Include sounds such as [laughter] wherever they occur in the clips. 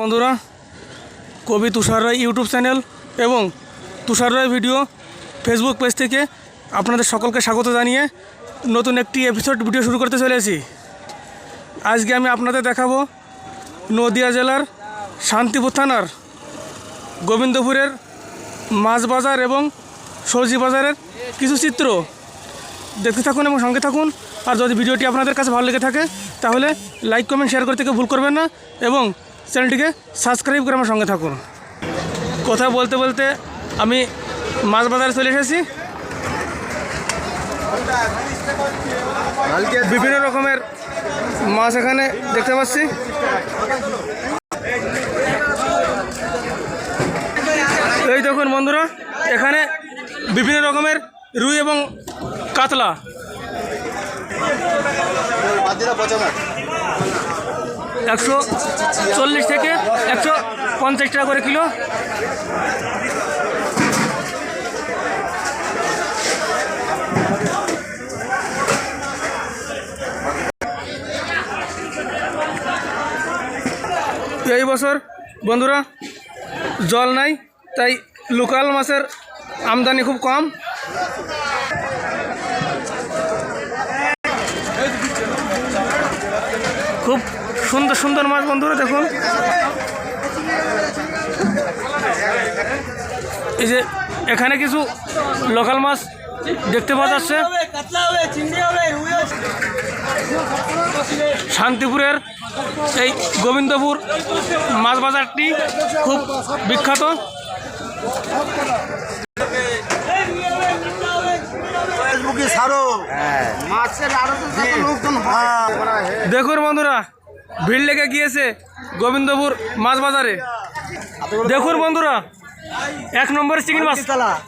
বন্ধুরা, কবি তুষার রায় YouTube channel এবং Tushar Roy video Facebook page থেকে আপনাদের সকলকে স্বাগত জানিয়ে নতুন একটি এপিসোড ভিডিও শুরু করতে চলেছি। আজকে আমি আপনাদের দেখাবো নদিয়া জেলার শান্তিপুর থানার গোবিন্দপুরের মাছ বাজার এবং সবজি বাজারের কিছু চিত্র। দেখতে থাকুন এবং সঙ্গে থাকুন, আর যদি ভিডিওটি আপনাদের কাছে ভালো লেগে থাকে, তাহলে লাইক কমেন্ট শেয়ার করতে ভুল করবেন না এবং চ্যানেলটিকে সাবস্ক্রাইব করে আমার সঙ্গে থাকুন। কথা বলতে বলতে আমি মাছ বাজারে চলে এসেছি। বিভিন্ন রকমের মাছ এখানে দেখতে পাচ্ছি। এই দেখুন বন্ধুরা, এখানে বিভিন্ন রকমের রুই এবং কাতলা। একশো চল্লিশ থেকে একশো পঞ্চাশ টাকা করে কিলো। এই বছর বন্ধুরা জল নাই, তাই লোকাল মাছের আমদানি খুব কম। খুব সুন্দর সুন্দর মাছ বন্ধুরা দেখুন। এই যে এখানে কিছু লোকাল মাছ দেখতে পাওয়া যাচ্ছে। শান্তিপুরের এই গোবিন্দপুর মাছ বাজারটি খুব বিখ্যাত। লোকজন হয়। দেখুন বন্ধুরা ভিড় লেগে গিয়েছে গোবিন্দপুর মাছ বাজারে। দেখুন বন্ধুরা এক নম্বর চিংড়ি মাছ।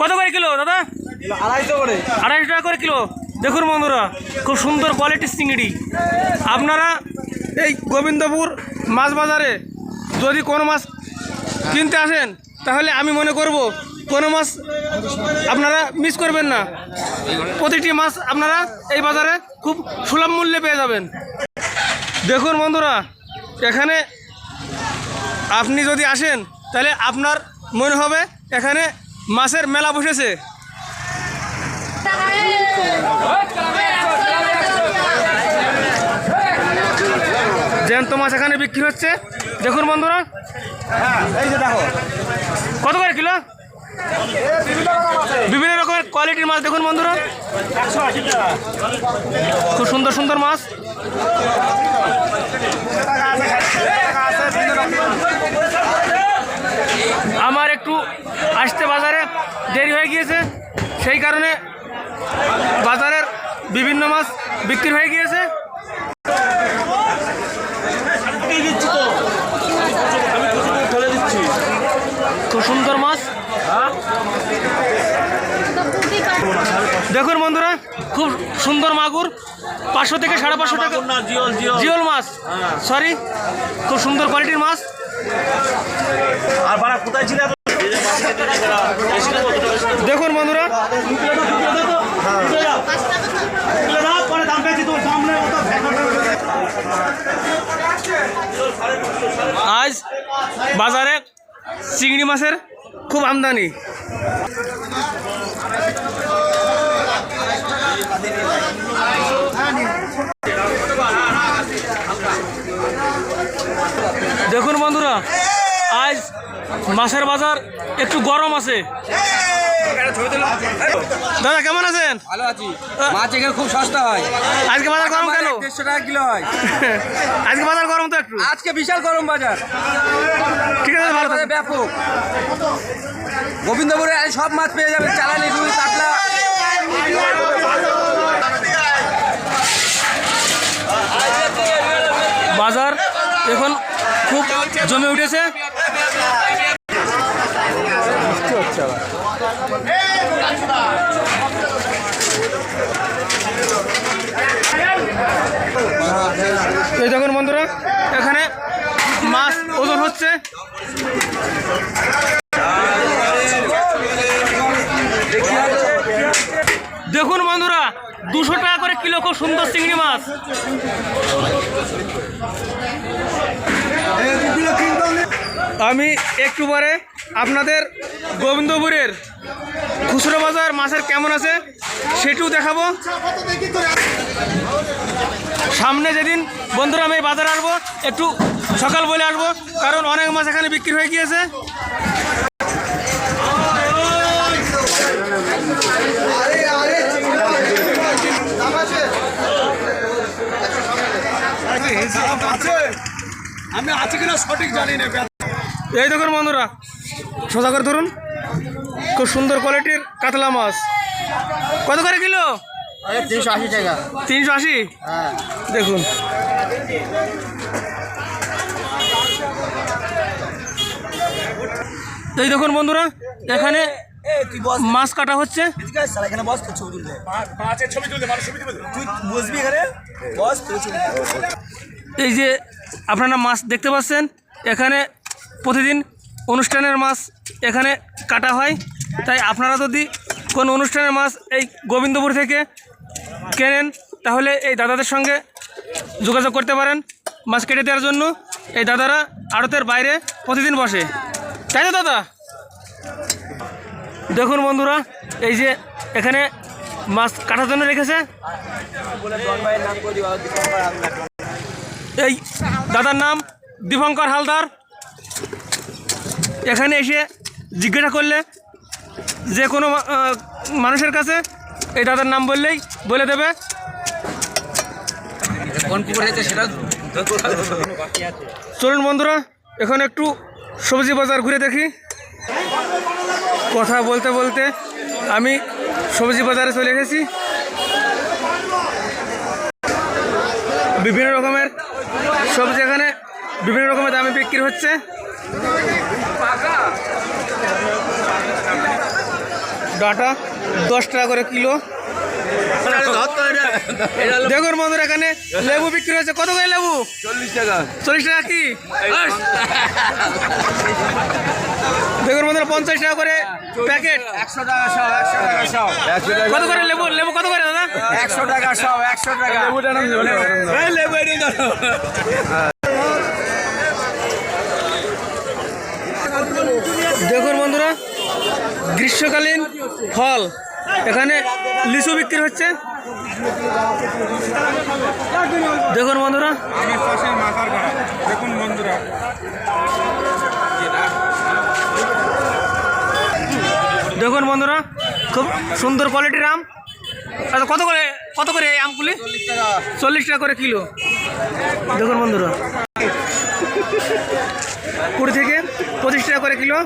কত করে কিলো দাদা? আড়াইশো করে। আড়াইশো টাকা করে কিলো। দেখুন বন্ধুরা খুব সুন্দর কোয়ালিটির চিংড়ি। আপনারা এই গোবিন্দপুর মাছ বাজারে যদি কোনো মাছ কিনতে আসেন তাহলে আমি মনে করব কোনো মাছ আপনারা মিস করবেন না। প্রতিটি মাছ আপনারা এই বাজারে খুব সুলভ মূল্যে পেয়ে যাবেন। দেখুন বন্ধুরা, এখানে আপনি যদি আসেন, তাহলে আপনার মনে হবে এখানে মাছের মেলা বসেছে। জ্যান্ত মাছ এখানে বিক্রি হচ্ছে। দেখুন বন্ধুরা, কত করে কিলো? বিভিন্ন রকমের কোয়ালিটির মাছ দেখুন বন্ধুরা। খুব সুন্দর সুন্দর মাছ। আমার একটু আসতে বাজারে দেরি হয়ে গিয়েছে, সেই কারণে বাজারের বিভিন্ন মাছ বিক্রি হয়ে গিয়েছে। খুব সুন্দর মাছ। দেখুন বন্ধুরা খুব সুন্দর মাগুর। পাঁচশো থেকে সাড়ে পাঁচশো টাকা। জিওল মাছ। সরি খুব সুন্দর কোয়ালিটির মাছ। আর বাড়া কোথায় ছিল। দেখুন বন্ধুরা। আজ বাজারে চিংড়ি মাছের খুব আমদানি। দেখুন বন্ধুরা আজ মাছের বাজার একটু গরম আছে। দাদা কেমন আছেন? ভালো আছি। মাছ এখানে খুব সস্তা হয়। আজকে বাজার গরম কেন? দেড়শো টাকা কিলো হয়। [laughs] আজকে বাজার গরম তো একটু। আজকে বিশাল গরম বাজার। ঠিক আছে ভালো। ব্যাপক। গোবিন্দপুরে আজ সব মাছ পেয়ে যাবে চালানি রুই কাতলা। বাজার এখন খুব জমে উঠেছে। এই দেখুন বন্ধুরা এখানে মাছ ওজন হচ্ছে। দেখুন বন্ধুরা দুশো টাকা করে কিলো খুব সুন্দর চিংড়ি মাছ। আমি একটু পরে আপনাদের গোবিন্দপুরের খুচরো বাজার মাছের কেমন আছে সেটিও দেখাবো। সামনে যেদিন বন্ধুরা আমি বাজারে আসব, একটু সকাল বলে আসব, কারণ অনেক মাছ এখানে বিক্রি হয়ে গিয়েছে। আমি আছে কিনা সঠিক জানি না। এই দেখুন বন্ধুরা সোজা করে ধরুন। খুব সুন্দর কোয়ালিটির কাতলা মাছ। কত করে কিলো? তিনশো আশি টাকা। তিনশো আশি? হ্যাঁ। দেখুন। এই দেখুন বন্ধুরা এখানে মাছ কাটা হচ্ছে? এখানে বস তোর ছবি তুলতে। মাছের ছবি তুলতে মানুষ ছবি তুলতে। তুই বসবি এখানে? বস তোর ছবি এই যে আপনারা মাছ দেখতে পাচ্ছেন এখানে প্রতিদিন অনুষ্ঠানের মাছ এখানে কাটা হয়। তাই আপনারা যদি কোনো অনুষ্ঠানের মাছ এই গোবিন্দপুর থেকে কেনেন তাহলে এই দাদাদের সঙ্গে যোগাযোগ করতে পারেন মাছ কেটে দেওয়ার জন্য। এই দাদারা আড়তের বাইরে প্রতিদিন বসে। তাই তো দাদা? দেখুন বন্ধুরা এই যে এখানে মাছ কাটার জন্য রেখেছে। এই দাদার নাম দীপঙ্কর হালদার। এখানে এসে জিজ্ঞাসা করলে যে কোনো মানুষের কাছে এই দাদার নাম বললেই বলে দেবে। চলুন বন্ধুরা এখন একটু সবজি বাজার ঘুরে দেখি। কথা বলতে বলতে আমি সবজি বাজারে চলে এসেছি। বিভিন্ন রকমের সবজি এখানে বিভিন্ন রকমের দামে বিক্রি হচ্ছে। ডাটা দশ টাকা করে কিলো। দেখুন বন্ধুরা এখানে লেবু বিক্রি হচ্ছে। কত করে লেবু? চল্লিশ টাকা। চল্লিশ টাকা কি? দেখুন বন্ধুরা পঞ্চাশ টাকা করে প্যাকেট। একশো টাকা সব একশো টাকা সব। কত করে লেবু লেবু কত করে দাদা? একশো টাকা সব একশো টাকা। এই লেবু। দেখুন বন্ধুরা গ্রীষ্মকালীন ফল। এখানে লিচু বিক্রি হচ্ছে। দেখুন বন্ধুরা। আমি পাশে মাথার দেখুন বন্ধুরা। দেখুন বন্ধুরা, খুব সুন্দর কোয়ালিটির আম। আচ্ছা কত করে কত করে এই আমগুলি? চল্লিশ টাকা করে কিলো। দেখুন বন্ধুরা। কুড়ি থেকে পঁচিশ টাকা করে কিলো।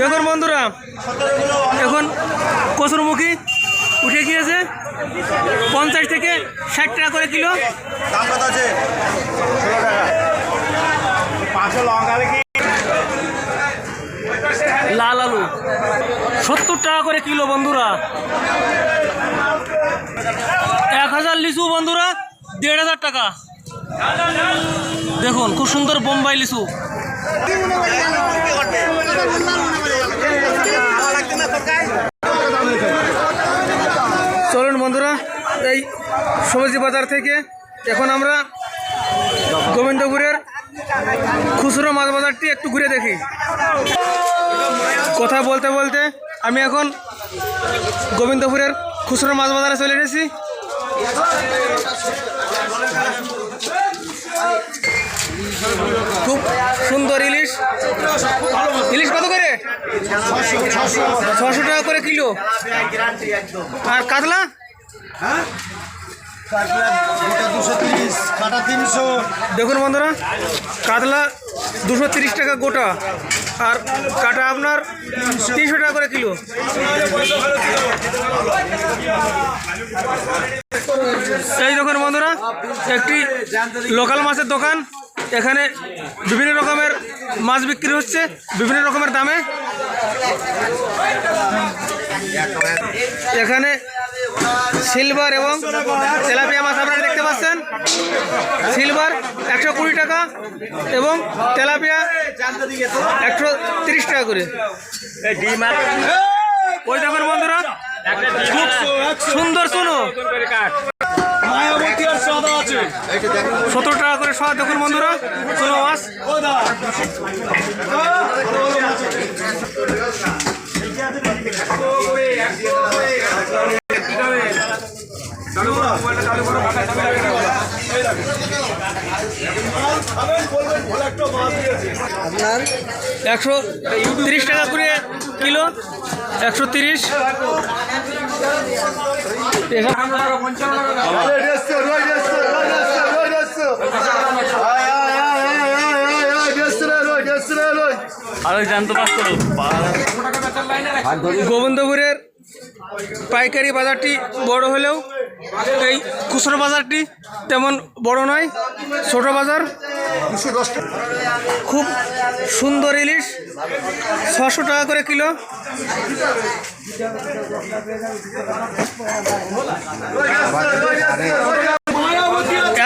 দেখুন বন্ধুরা, এখন কসুরমুখী উঠে গিয়েছে। পঞ্চাশ থেকে ষাট টাকা করে কিলো। আছে ষোলো টাকা পাঁচশো লঙ্কা দেখি লাল আলু। সত্তর টাকা করে কিলো বন্ধুরা। এক হাজার লিচু বন্ধুরা, দেড় হাজার টাকা। দেখুন, খুব সুন্দর বোম্বাই লিচু। চলুন বন্ধুরা, এই সবজি বাজার থেকে এখন আমরা গোবিন্দপুরের খুচরো মাছ বাজারটি একটু ঘুরে দেখি। কথা বলতে বলতে আমি এখন গোবিন্দপুরের খুচরো মাছ বাজারে চলে এসেছি। খুব সুন্দর ইলিশ। ইলিশ কত করে? ছশো টাকা করে কিলো। আর কাতলা? দেখুন বন্ধুরা, কাতলা দুশো তিরিশ টাকা গোটা। আর কাটা আপনার তিনশো টাকা করে কিলো। এই দেখুন বন্ধুরা, একটি লোকাল মাছের দোকান। এখানে বিভিন্ন রকমের মাছ বিক্রি হচ্ছে, বিভিন্ন রকমের দামে। এখানে সিলভার এবং তেলাপিয়া মাছ আপনারা দেখতে পাচ্ছেন। সিলভার একশো কুড়ি টাকা এবং তেলাপিয়া একশো তিরিশ টাকা করে। ওই দেখুন বন্ধুরা সুন্দর শুনো সত্তর টাকা করে শোয়া দেখুন বন্ধুরা চলো মাছ। একশো তিরিশ টাকা করে কিলো একশো তিরিশ। আর মাছ করো গোবিন্দপুরের পাইকারি বাজারটি বড় হলেও এই খুচরো বাজারটি তেমন বড় নয়, ছোট বাজার। খুব সুন্দর ইলিশ ছশো টাকা করে কিলো।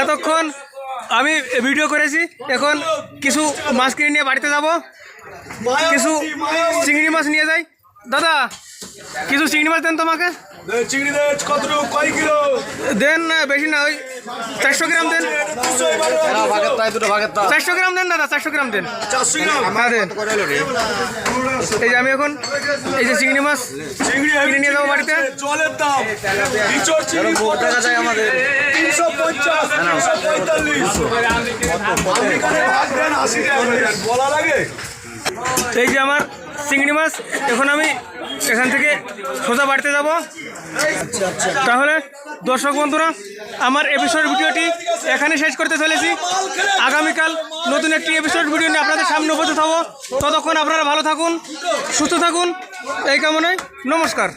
এতক্ষণ আমি ভিডিও করেছি, এখন কিছু মাছ কিনে নিয়ে বাড়িতে যাব। কিছু চিংড়ি মাছ নিয়ে যাই। দাদা কিছু চিংড়ি মাছ দেন তোমাকে? চিংড়ি দেন কত কয় কিলো? দেন না বেশি না ওই চারশো গ্রাম দেন। চারশো গ্রাম দেন দাদা চারশো গ্রাম দেন। হ্যাঁ দেন। এই যে আমি এখন এই যে চিংড়ি মাছ চিংড়ি কিনে নিয়ে যাব বাড়িতে। জলের দাম। আমাদের। এই যে আমার চিংড়ি মাছ এখন আমি এখান থেকে সোজা বাড়িতে যাব। তাহলে দর্শক বন্ধুরা, আমার এপিসোড ভিডিওটি এখানে শেষ করতে চলেছি। আগামীকাল নতুন একটি এপিসোড ভিডিও নিয়ে আপনাদের সামনে উপস্থিত হব। ততক্ষণ আপনারা ভালো থাকুন, সুস্থ থাকুন। এই কামনায় নমস্কার।